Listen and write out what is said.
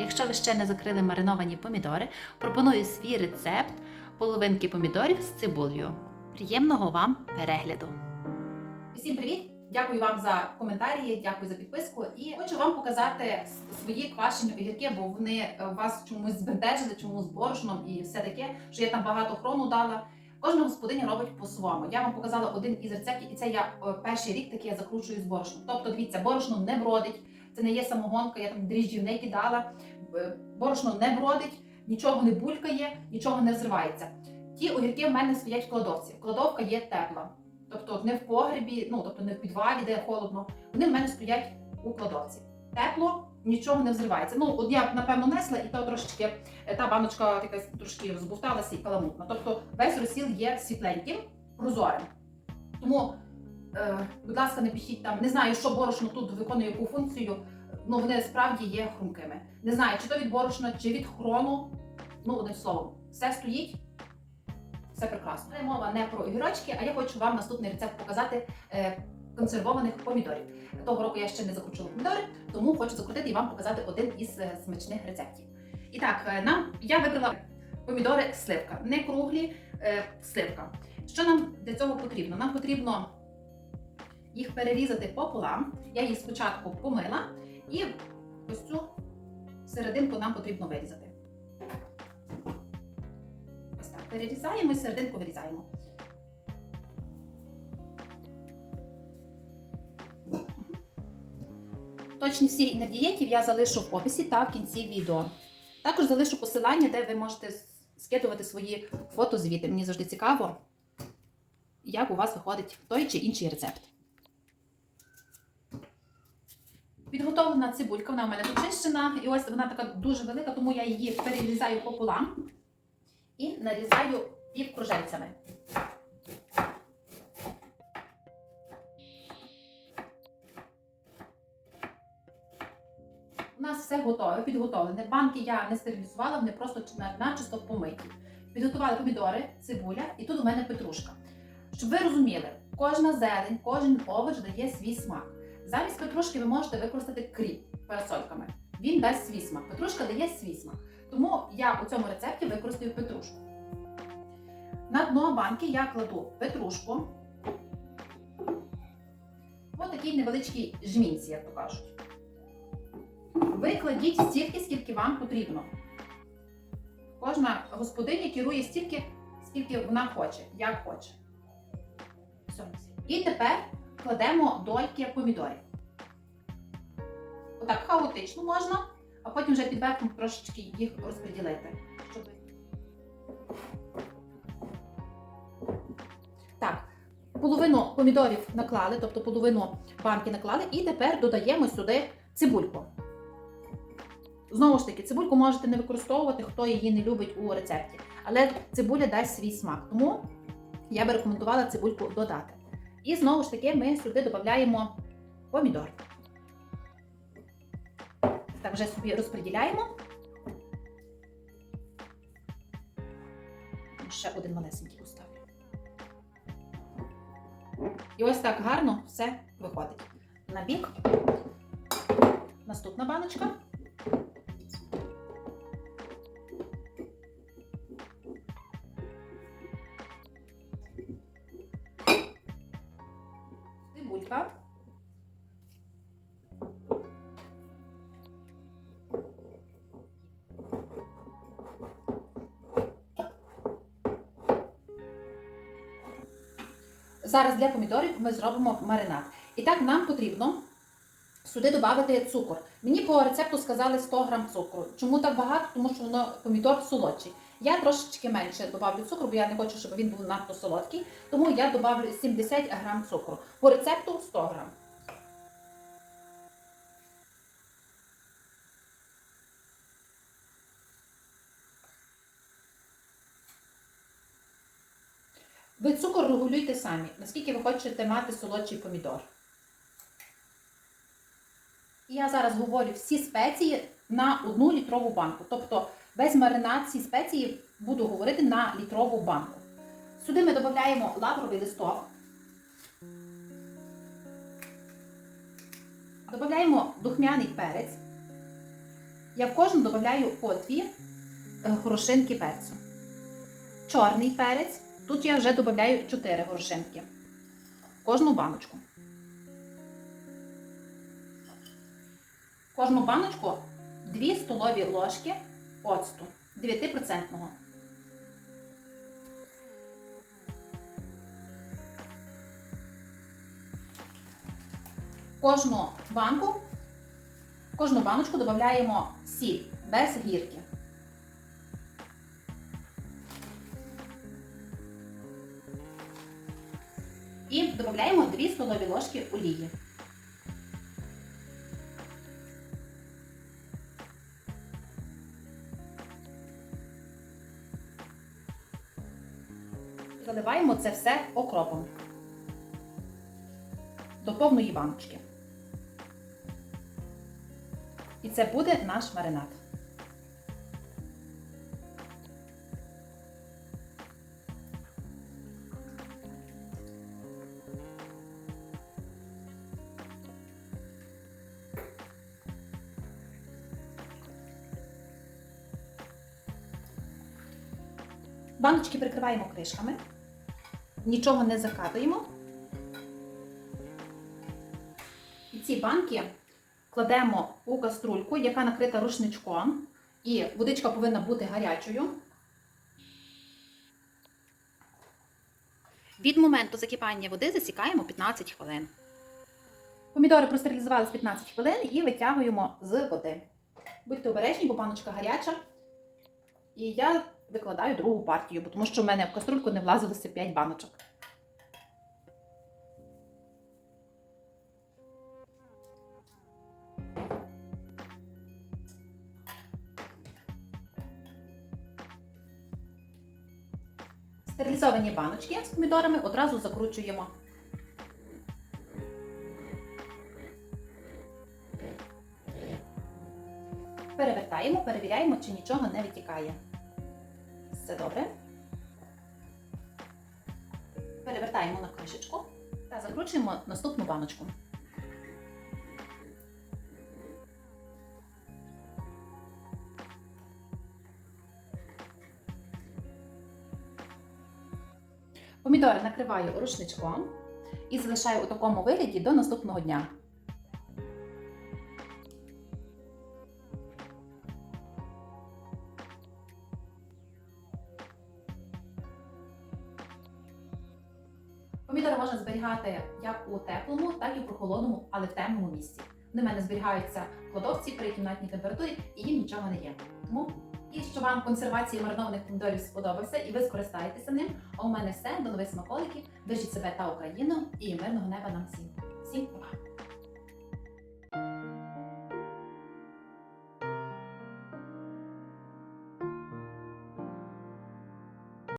Якщо ви ще не закрили мариновані помідори, пропоную свій рецепт половинки помідорів з цибулею. Приємного вам перегляду! Всім привіт! Дякую вам за коментарі, дякую за підписку. І хочу вам показати свої квашені огірки, бо вони е, вас чомусь збентежили, чомусь борошном і все таке, що я там багато хрону дала. Кожна господиня робить по-своєму. Я вам показала один із рецептів, і це я е, перший рік таки я закручую з борошном. Тобто, дивіться, борошно не бродить, це не є самогонка, я там дріжджів не кидала. Е, Борошно не бродить, нічого не булькає, нічого не зривається. Ті огірки в мене стоять в кладовці. Кладовка є тепла. Тобто не в погребі, ну тобто не в підвалі, де холодно. Вони в мене стоять у кладовці. Тепло, нічого не взривається. Ну, от я напевно несла, і то трошечки е, та баночка якась трошки розбовталася і каламутна. Тобто весь розсіл є світленьким, прозорим. Тому, е, будь ласка, не пишіть там, не знаю, що борошно тут виконує яку функцію. Ну вони справді є хрумкими. Не знаю, чи то від борошна, чи від хрону. Ну, одним словом, все стоїть. Все прекрасно. Але мова не про огірочки, а я хочу вам наступний рецепт показати е, консервованих помідорів. Того року я ще не закручила помідори, тому хочу закрутити і вам показати один із е, смачних рецептів. І так, е, нам я вибрала помідори сливка, не круглі е, сливка. Що нам для цього потрібно? Нам потрібно їх перерізати пополам. Я їх спочатку помила, і ось цю серединку нам потрібно вирізати. Ось так, перерізаємо і серединку вирізаємо. Точні всі інгредієнтів я залишу в описі та в кінці відео. Також залишу посилання, де ви можете скидувати свої фотозвіти. Мені завжди цікаво, як у вас виходить той чи інший рецепт. Підготовлена цибулька, вона в мене почищена, і ось вона така дуже велика, тому я її перерізаю пополам і нарізаю півкружельцями. У нас все готове, підготовлене. Банки я не стерилізувала, вони просто начисто помиті. Підготували помідори, цибуля і тут у мене петрушка. Щоб ви розуміли, кожна зелень, кожен овоч дає свій смак. Замість петрушки ви можете використати кріп парасольками. Він дасть свій смак. Петрушка дає свій смак. Тому я у цьому рецепті використаю петрушку. На дно банки я кладу петрушку. Ось такій невеличкій жмінці, як то кажуть. Ви кладіть стільки, скільки вам потрібно. Кожна господиня керує стільки, скільки вона хоче, як хоче. Все. І тепер кладемо дольки помідорів. Отак хаотично можна, а потім вже під верхом трошечки їх розподілити. Щоб... Так, половину помідорів наклали, тобто половину банки наклали, і тепер додаємо сюди цибульку. Знову ж таки, цибульку можете не використовувати, хто її не любить у рецепті. Але цибуля дасть свій смак. Тому я би рекомендувала цибульку додати. І знову ж таки ми сюди додаємо помідор. Так, вже собі розподіляємо. Ще один малесенький поставлю. І ось так гарно все виходить. На бік. Наступна баночка. Цибулька. Зараз для помідорів ми зробимо маринад. І так нам потрібно сюди додати цукор. Мені по рецепту сказали 100 грам цукру. Чому так багато? Тому що воно помідор солодший. Я трошечки менше додавлю цукру, бо я не хочу, щоб він був надто солодкий. Тому я додавлю 70 грам цукру. По рецепту 100 грам. Ви цукор регулюйте самі, наскільки ви хочете мати солодший помідор. І я зараз говорю всі спеції на одну літрову банку. Тобто весь маринад ці спеції буду говорити на літрову банку. Сюди ми додаємо лавровий листок. Додаємо духмяний перець. Я в кожну додаю по дві е, горошинки перцю. Чорний перець. Тут я вже додаю 4 горошинки. Кожну баночку. Кожну баночку 2 столові ложки оцту 9%. Кожну банку, кожну баночку додаємо сіль без гірки. І додаємо 2 столові ложки олії. Заливаємо це все окропом до повної баночки. І це буде наш маринад. Баночки прикриваємо кришками, нічого не закатуємо. І ці банки кладемо у каструльку, яка накрита рушничком, і водичка повинна бути гарячою. Від моменту закипання води засікаємо 15 хвилин. Помідори простерилізували з 15 хвилин і витягуємо з води. Будьте обережні, бо баночка гаряча. І я викладаю другу партію, тому що в мене в каструльку не влазилося 5 баночок. Стерилізовані баночки з помідорами одразу закручуємо. Перевертаємо, перевіряємо, чи нічого не витікає. Все добре. Перевертаємо на кришечку та закручуємо наступну баночку. Помідори накриваю рушничком і залишаю у такому вигляді до наступного дня. Помідори можна зберігати як у теплому, так і у прохолодному, але в темному місці. Вони в мене зберігаються в кладовці при кімнатній температурі і їм нічого не є. Тому і що вам консервація маринованих помідорів сподобався і ви скористаєтеся ним. А у мене все. До нових смаколиків. Бережіть себе та Україну і мирного неба нам всім. Всім па!